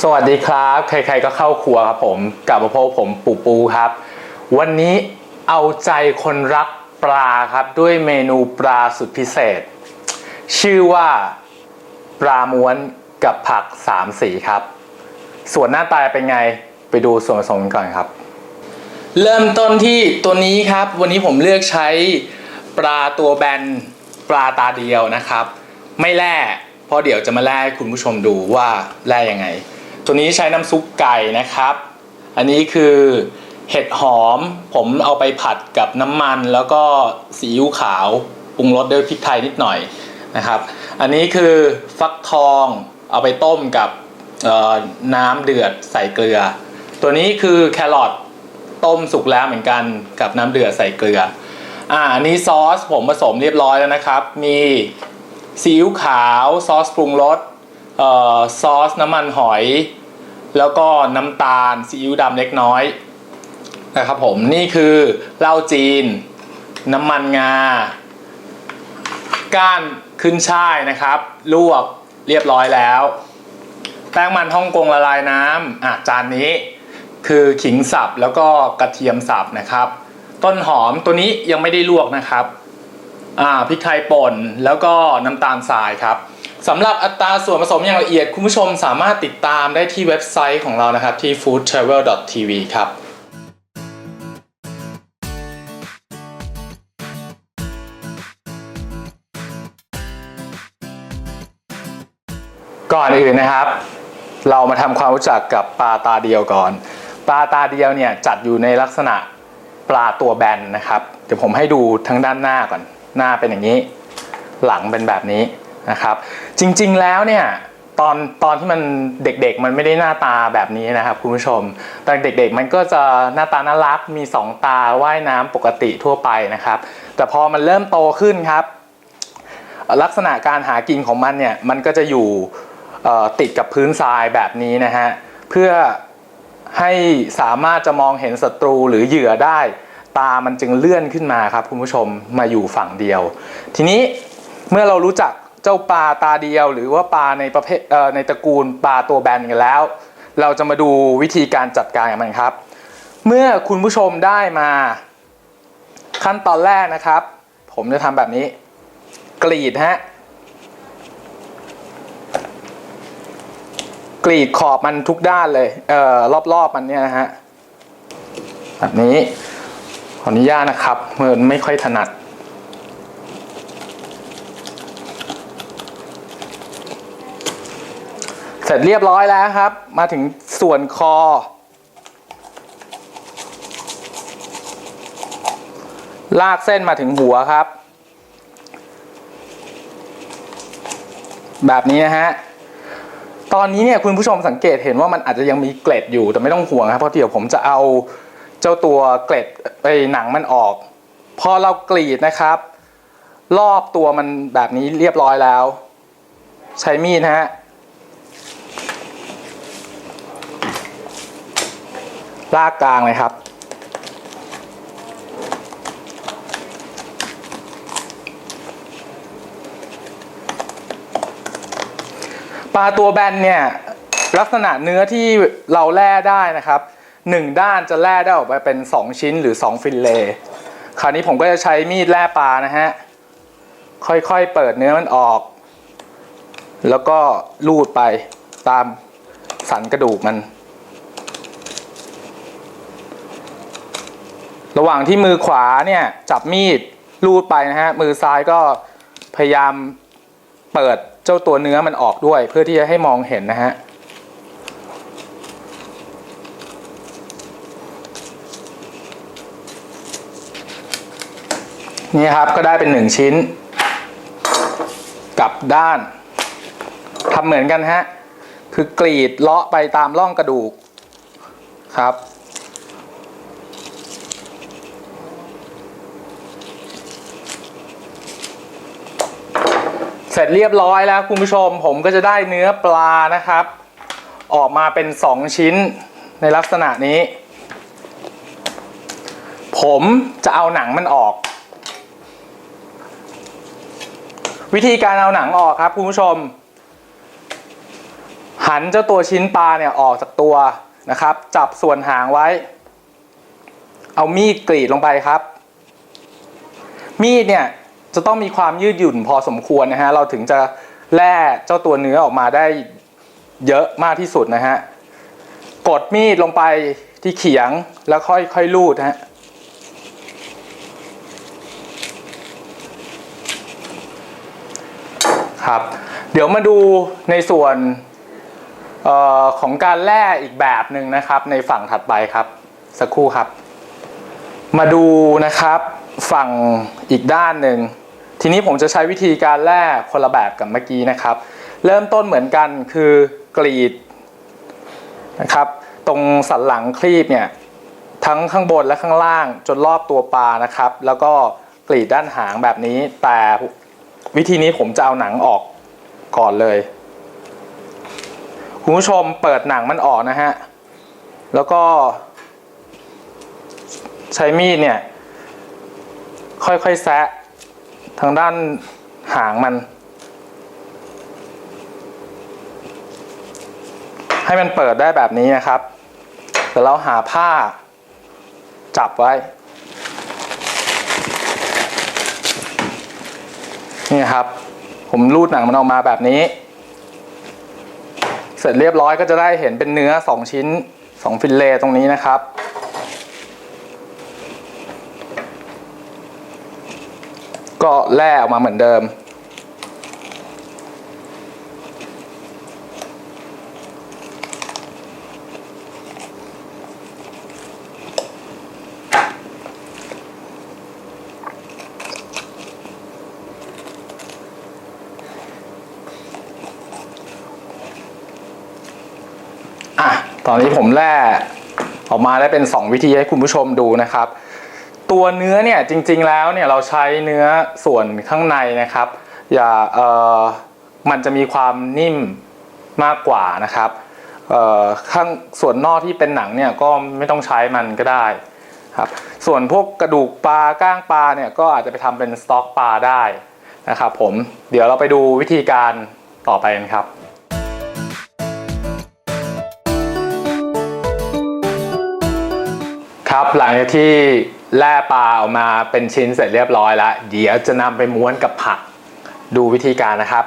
สวัสดีครับ ใครๆก็เข้าครัวครับผมกลับมาพบผมปูปูครับ วันนี้เอาใจคนรักปลาครับด้วยเมนูปลาสุดพิเศษ ชื่อว่าปลาม้วนกับผักสามสีครับ ส่วนหน้าตาเป็นไงไปดูส่วนผสมกันก่อนครับ เริ่มต้นที่ตัวนี้ครับ วันนี้ผมเลือกใช้ปลาตัวแบนปลาตาเดียวนะครับ ไม่แล่เพราะเดี๋ยวจะมาแล่ให้คุณผู้ชมดูว่าแล่ยังไง ตัวนี้ใช้น้ำซุปไก่นะครับ อันนี้คือเห็ดหอม ผมเอาไปผัดกับน้ำมันแล้วก็ซีอิ๊วขาวปรุงรสด้วยพริกไทยนิดหน่อยนะครับ อันนี้คือฟักทองเอาไปต้มกับน้ำเดือดใส่เกลือ ตัวนี้คือแครอทต้มสุกแล้วเหมือนกันกับน้ำเดือดใส่เกลืออ่าอันนี้ซอสผมผสมเรียบร้อยแล้วนะครับ มีซีอิ๊วขาวซอสปรุงรส ซอสน้ำมันหอย แล้วก็น้ำตาลซีอิ๊วดำเล็กน้อยนะครับผมนี่คือเหล้าจีน น้ำมันงา ก้านขึ้นช่ายนะครับ ลวกเรียบร้อยแล้ว แป้งมันฮ่องกงละลายน้ำอะจานนี้ คือขิงสับแล้วก็กระเทียมสับนะครับ ต้นหอมตัวนี้ยังไม่ได้ลวกนะครับอ่าพริกไทยป่นแล้วก็น้ำตาลทรายครับ สำหรับอัตราส่วนผสมอย่างละเอียด คุณผู้ชมสามารถติดตามได้ที่เว็บไซต์ของเรานะครับ ที่ foodtravel.tv ครับก่อนอื่นนะครับ เรามาทำความรู้จักกับปลาตาเดียวก่อน ปลาตาเดียวเนี่ยจัดอยู่ในลักษณะปลาตัวแบนนะครับ เดี๋ยวผมให้ดูทั้งด้านหน้าก่อน หน้าเป็นอย่างนี้ หลังเป็นแบบนี้ นะครับจริงๆแล้วเนี่ยตอนตอนที่มันเด็กๆ มันไม่ได้หน้าตาแบบนี้นะครับคุณผู้ชม ตอนเด็กๆ มันก็จะหน้าตาน่ารักมีสองตาว่ายน้ำปกติทั่วไปนะครับ แต่พอมันเริ่มโตขึ้นครับ ลักษณะการหากินของมันเนี่ยมันก็จะอยู่ติดกับพื้นทรายแบบนี้นะฮะเพื่อให้สามารถจะมองเห็นศัตรูหรือเหยื่อได้ ตามันจึงเลื่อนขึ้นมาครับคุณผู้ชมมาอยู่ฝั่งเดียว ทีนี้เมื่อเรารู้จัก เจ้าปลาตาเดียว หรือว่าปลาในประเภทในตระกูลปลาตัวแบนกันแล้ว เราจะมาดูวิธีการจัดการกับมันครับ เมื่อคุณผู้ชมได้มาขั้นตอนแรกนะครับ ผมจะทำแบบนี้ กรีดฮะกรีดขอบมันทุกด้านเลยเอ่อรอบๆมันเนี่ยนะฮะแบบนี้ขออนุญาตนะครับมันไม่ค่อยถนัด เสร็จเรียบร้อยแล้วครับ มาถึงส่วนคอ ลากเส้นมาถึงหัวครับ แบบนี้นะฮะ ตอนนี้เนี่ยคุณผู้ชมสังเกตเห็นว่ามันอาจจะยังมีเกล็ดอยู่แต่ไม่ต้องห่วงครับเพราะเดี๋ยวผมจะเอาเจ้าตัวเกล็ดไอ้หนังมันออก พอเรากรีดนะครับ รอบตัวมันแบบนี้เรียบร้อยแล้ว ใช้มีดนะฮะ ลากกลางเลยครับ ปลาตัวแบนเนี่ยลักษณะเนื้อที่เราแล่ได้นะครับหนึ่งด้านจะแล่ได้ออกมาเป็น 2 ชิ้นหรือ 2 ฟิลเลคราวนี้ผมก็จะใช้มีดแล่ปลานะฮะ ค่อยๆเปิดเนื้อมันออก แล้วก็ลูดไปตามสันกระดูกมัน ระหว่างที่มือขวาเนี่ยจับมีดลูดไปนะฮะมือซ้ายก็พยายามเปิดเจ้าตัวเนื้อมันออกด้วย เพื่อที่จะให้มองเห็นนะฮะนี่ครับก็ได้เป็นหนึ่งชิ้น กลับด้านทำเหมือนกันฮะ คือกรีดเลาะไปตามร่องกระดูกครับ เสร็จเรียบร้อยแล้วคุณผู้ชม ผมก็จะได้เนื้อปลานะครับ ออกมาเป็นสองชิ้นในลักษณะนี้ ผมจะเอาหนังมันออก วิธีการเอาหนังออกครับคุณผู้ชม หันเจ้าตัวชิ้นปลาเนี่ยออกจากตัวนะครับ จับส่วนหางไว้ เอามีดกรีดลงไปครับ มีดเนี่ย จะต้องมีความยืดหยุ่นพอสมควรนะฮะเราถึงจะแล่เจ้าตัวเนื้อออกมาได้เยอะมากที่สุดนะฮะกดมีดลงไปที่เขียงแล้วค่อยๆลูดฮะครับ เดี๋ยวมาดูในส่วนออของการแล่อีกแบบหนึ่งนะครับ ในฝั่งถัดไปครับ สักครู่ครับ มาดูนะครับฝั่งอีกด้านหนึ่ง ทีนี้ผมจะใช้วิธีการแล่คนละแบบกับเมื่อกี้นะครับ เริ่มต้นเหมือนกันคือกรีดนะครับ ตรงสันหลังครีบเนี่ยทั้งข้างบนและข้างล่างจนรอบตัวปลานะครับ แล้วก็กรีดด้านหางแบบนี้ แต่วิธีนี้ผมจะเอาหนังออกก่อนเลยคุณผู้ชมเปิดหนังมันออกนะฮะแล้วก็ใช้มีดเนี่ยค่อยๆแซะ ทางด้านหางมัน ให้มันเปิดได้แบบนี้นะครับแต่เราหาผ้าจับไว้ นี่ครับ ผมรูดหนังมันออกมาแบบนี้ เสร็จเรียบร้อยก็จะได้เห็นเป็นเนื้อสองชิ้นสองฟิลเลตรงนี้นะครับ ก็แล่ออกมาเหมือนเดิม อะ ตอนนี้ผมแล่ออกมาได้เป็น 2 วิธีให้คุณผู้ชมดูนะครับ ตัวเนื้อเนี่ยจริงๆแล้วเนี่ยเราใช้เนื้อส่วนข้างในนะครับ อย่าเออมันจะมีความนิ่มมากกว่านะครับเออข้างส่วนนอกที่เป็นหนังเนี่ยก็ไม่ต้องใช้มันก็ได้ครับส่วนพวกกระดูกปลาก้างปลาเนี่ยก็อาจจะไปทำเป็นสต็อกปลาได้นะครับผมเดี๋ยวเราไปดูวิธีการต่อไปกันครับครับหลังจากที่ แล่ปลาออกมาเป็นชิ้นเสร็จเรียบร้อยแล้ว เดี๋ยวจะนำไปม้วนกับผัก ดูวิธีการนะครับ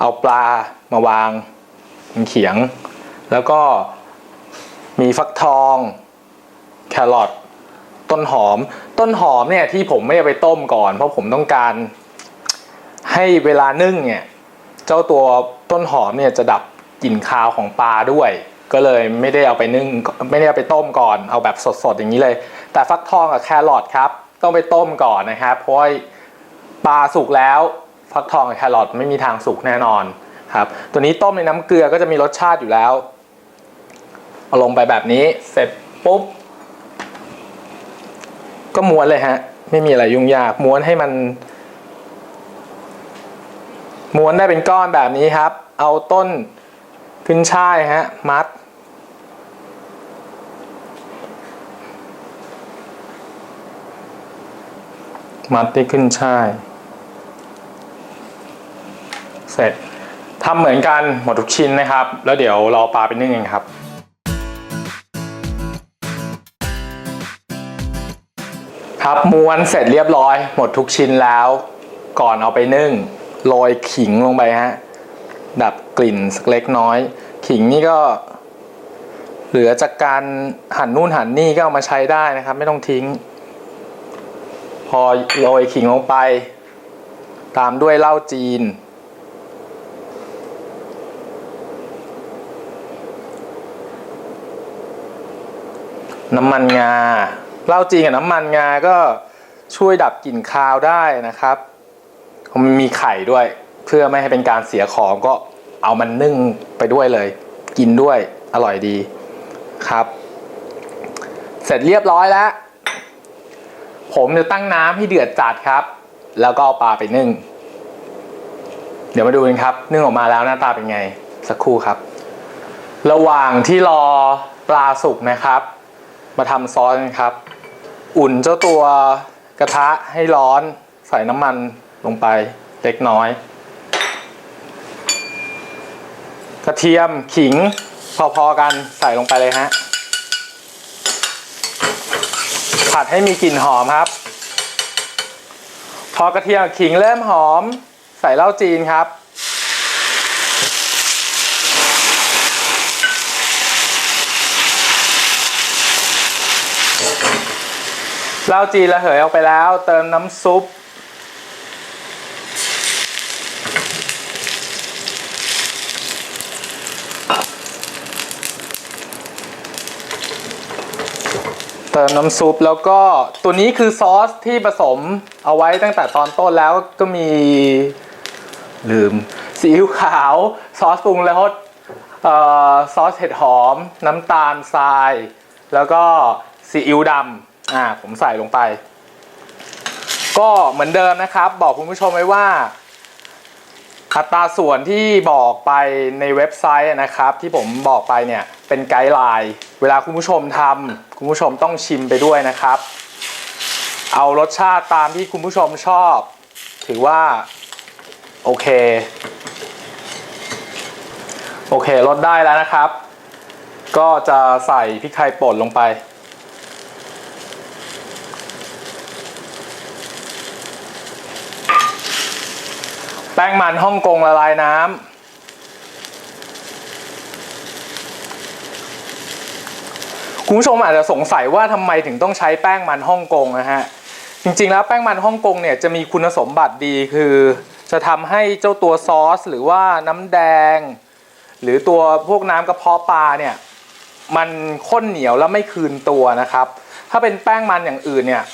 เอาปลามาวางบนเขียง แล้วก็มีฟักทอง แครอทต้นหอม ต้นหอมเนี่ยที่ผมไม่ได้ไปต้มก่อน เพราะผมต้องการให้เวลานึ่งเนี่ยเจ้าตัวต้นหอมเนี่ยจะดับกลิ่นคาวของปลาด้วย ก็เลยไม่ได้เอาไปนึ่งไม่ได้เอาไปต้มก่อน เอาแบบสดๆอย่างนี้เลย แต่ฟักทองกับแครอทครับ ต้องไปต้มก่อนนะครับ เพราะว่าปลาสุกแล้ว ฟักทองกับแครอทไม่มีทางสุกแน่นอนครับ ตัวนี้ต้มในน้ำเกลือก็จะมีรสชาติอยู่แล้ว เอาลงไปแบบนี้เสร็จปุ๊บ ก็ม้วนเลยฮะ ไม่มีอะไรยุ่งยากม้วนให้มัน ม้วนได้เป็นก้อนแบบนี้ครับ เอาต้นขึ้นช่ายฮะ มัด มัดที่ขึ้นช่าย เสร็จทำเหมือนกันหมดทุกชิ้นนะครับ แล้วเดี๋ยวรอปลาไปนึ่งเองครับ ครับม้วนเสร็จเรียบร้อย หมดทุกชิ้นแล้ว ก่อนเอาไปนึ่งโรยขิงลงไปฮะดับกลิ่นสักเล็กน้อย ขิงนี่ก็ เหลือจากการหั่นนู่นหั่นนี่ก็เอามาใช้ได้นะครับ ไม่ต้องทิ้ง พอโรยขิงลงไป ตามด้วยเหล้าจีน น้ำมันงาเหล้าจีนกับน้ำมันงาก็ช่วยดับกลิ่นคาวได้นะครับมันมีไข่ด้วย เพื่อไม่ให้เป็นการเสียของก็เอามันนึ่งไปด้วยเลย กินด้วยอร่อยดีครับ เสร็จเรียบร้อยแล้ว ผมจะตั้งน้ำให้เดือดจัดครับ แล้วก็เอาปลาไปนึ่ง เดี๋ยวมาดูกันครับ นึ่งออกมาแล้วหน้าตาเป็นไง สักครู่ครับ ระหว่างที่รอปลาสุกนะครับ มาทำซอสกันครับ อุ่นเจ้าตัวกระทะให้ร้อน ใส่น้ำมันลงไปเล็กน้อย กระเทียมขิงพอๆกันใส่ลงไปเลยฮะ ผัดให้มีกลิ่นหอมครับ พอกระเทียมขิงเริ่มหอม ใส่เหล้าจีนครับ เหล้าจีนระเหยออกไปแล้ว เติมน้ำซุป เติมน้ำซุปแล้วก็ตัวนี้คือซอสที่ผสมเอาไว้ตั้งแต่ตอนต้นแล้วก็มีลืมซีอิ๊วขาวซอสปรุงรสเอ่อซอสเห็ดหอม น้ำตาลทราย แล้วก็ซีอิ๊วดำอ่าผมใส่ลงไป ก็เหมือนเดิมนะครับ บอกคุณผู้ชมไว้ว่า อัตราส่วนที่บอกไปในเว็บไซต์นะครับ ที่ผมบอกไปเนี่ยเป็นไกด์ไลน์เวลาคุณผู้ชมทำคุณผู้ชมต้องชิมไปด้วยนะครับ เอารสชาติตามที่คุณผู้ชมชอบ ถือว่า โอเค โอเคลดได้แล้วนะครับ ก็จะใส่พริกไทยป่นลงไป แป้งมันฮ่องกงละลายน้ำคุณผู้ชมอาจจะสงสัยว่าทำไมถึงต้องใช้แป้งมันฮ่องกงนะฮะจริง ๆ แล้วแป้งมันฮ่องกงเนี่ยจะมีคุณสมบัติดีคือ จะทำให้เจ้าตัวซอส หรือว่าน้ำแดง หรือตัวพวกน้ำกระเพาะปลาเนี่ยมันข้นเหนียวแล้วไม่คืนตัวนะครับ ถ้าเป็นแป้งมันอย่างอื่นเนี่ย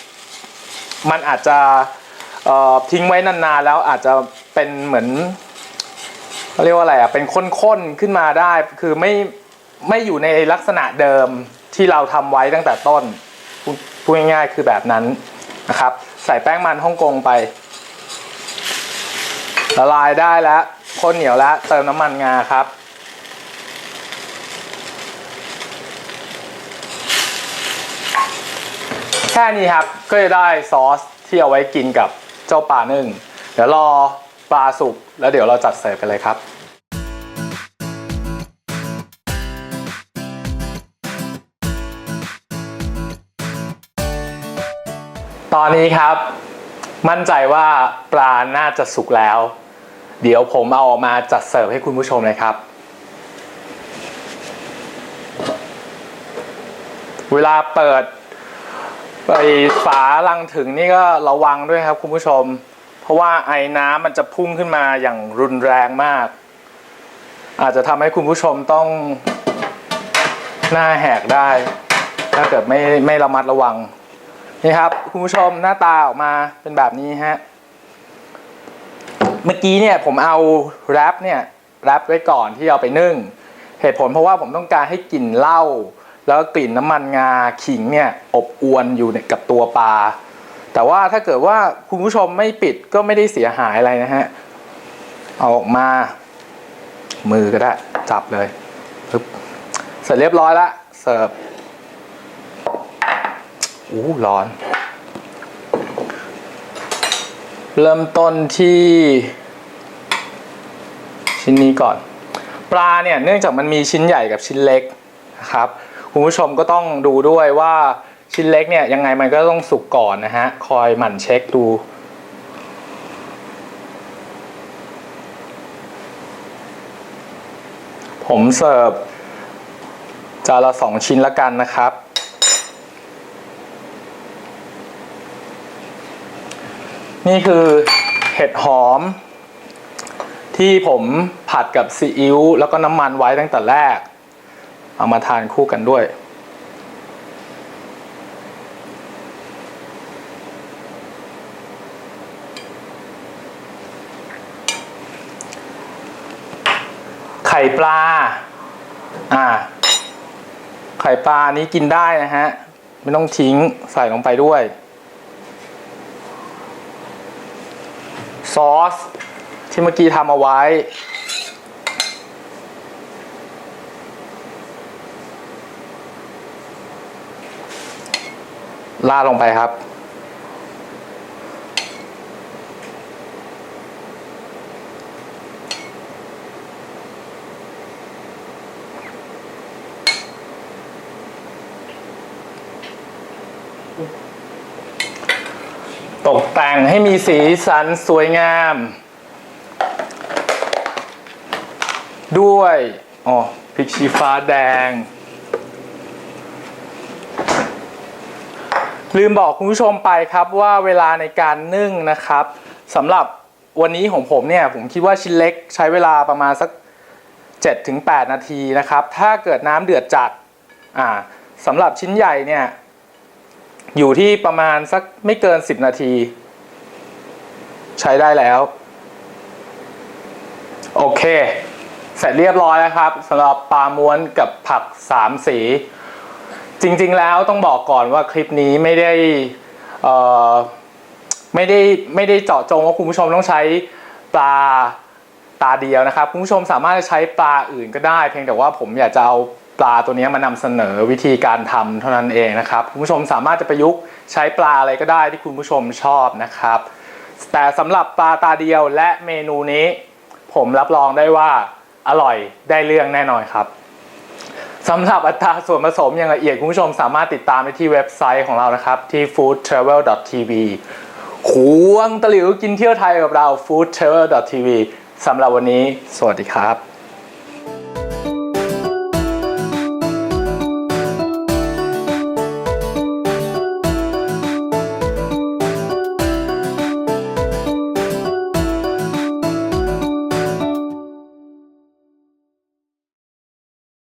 มันอาจจะทิ้งไว้นานๆแล้วอาจจะ เป็นเหมือนเขาเรียกว่าอะไรอะเป็นข้นๆขึ้นมาได้ คือไม่ไม่อยู่ในลักษณะเดิมที่เราทำไว้ตั้งแต่ต้นพูดง่ายๆคือแบบนั้นนะครับ ใส่แป้งมันฮ่องกงไปละลายได้แล้วข้นเหนียวแล้วเติมน้ำมันงาครับ แค่นี้ครับก็จะได้ซอสที่เอาไว้กินกับเจ้าปลานึ่งเดี๋ยวรอ ปลาสุกแล้วเดี๋ยวเราจัดเสิร์ฟกันเลยครับตอนนี้ครับ มั่นใจว่าปลาน่าจะสุกแล้ว เดี๋ยวผมเอาออกมาจัดเสิร์ฟให้คุณผู้ชมเลยครับ เวลาเปิดไอฝาลังถึงนี่ก็ระวังด้วยครับคุณผู้ชม ราะว่าไอ้น้ำมันจะพุ่งขึ้นมาอย่างรุนแรงมาก อาจจะทำให้คุณผู้ชมต้องหน้าแหกได้ ถ้าเกิดไม่ไม่ระมัดระวัง นี่ครับ คุณผู้ชมหน้าตาออกมาเป็นแบบนี้ฮะ เมื่อกี้เนี่ยผมเอาแรปเนี่ยแรปไว้ก่อนที่เอาไปนึ่ง เหตุผลเพราะว่าผมต้องการให้กลิ่นเหล้าแล้วกลิ่นน้ำมันงาขิงเนี่ยอบอวนอยู่กับตัวปลา แต่ว่าถ้าเกิดว่าคุณผู้ชมไม่ปิดก็ไม่ได้เสียหายอะไรนะฮะ เอาออกมา มือก็ได้ จับเลยปึ๊บเสร็จเรียบร้อยละเสิร์ฟอู้ร้อน เริ่มต้นที่ ชิ้นนี้ก่อน ปลาเนี่ยเนื่องจากมันมีชิ้นใหญ่กับชิ้นเล็กนะครับ คุณผู้ชมก็ต้องดูด้วยว่า ชิ้นเล็กเนี่ยยังไงมันก็ต้องสุกก่อนนะฮะ คอยหมั่นเช็คดูผมเสิร์ฟจานละสองชิ้นละกันนะครับ นี่คือเห็ดหอม ที่ผมผัดกับซีอิ๊วแล้วก็น้ำมันไว้ตั้งแต่แรก เอามาทานคู่กันด้วย ข่ปลา อ่า ไข่ปลานี้กินได้นะฮะ ไม่ต้องทิ้งใส่ลงไปด้วย ซอส ที่เมื่อกี้ทำเอาไว้ ลาดลงไปครับ แต่งให้มีสีสันสวยงาม ด้วยอ๋อพริกชี้ฟ้าแดง ลืมบอกคุณผู้ชมไปครับว่าเวลาในการนึ่งนะครับสำหรับวันนี้ของผมเนี่ยผมคิดว่าชิ้นเล็กใช้เวลาประมาณสัก 7-8 นาทีนะครับ ถ้าเกิดน้ำเดือดจัดอ่าสำหรับชิ้นใหญ่เนี่ยอยู่ที่ประมาณสักไม่เกิน 10 นาที ใช้ได้แล้ว โอเค เสร็จเรียบร้อยแล้วครับสำหรับปลาม้วนกับผักสามสี จริงๆแล้วต้องบอกก่อนว่าคลิปนี้ไม่ได้ไม่ได้ไม่ได้เจาะจงว่าคุณผู้ชมต้องใช้ปลาตาเดียวนะครับคุณผู้ชมสามารถจะใช้ปลาอื่นก็ได้ เพียงแต่ว่าผมอยากจะเอาปลาตัวนี้มานำเสนอวิธีการทำเท่านั้นเองนะครับคุณผู้ชมสามารถจะประยุกต์ใช้ปลาอะไรก็ได้ที่คุณผู้ชมชอบนะครับ แต่สำหรับปลาตาเดียวและเมนูนี้ ผมรับรองได้ว่าอร่อยได้เรื่องแน่นอนครับสำหรับอัตราส่วนผสมอย่างละเอียดคุณผู้ชมสามารถติดตามได้ที่เว็บไซต์ของเรานะครับที่ foodtravel.tv ควงตะหลิวกินเที่ยวไทยกับเรา foodtravel.tv สำหรับวันนี้ สวัสดีครับ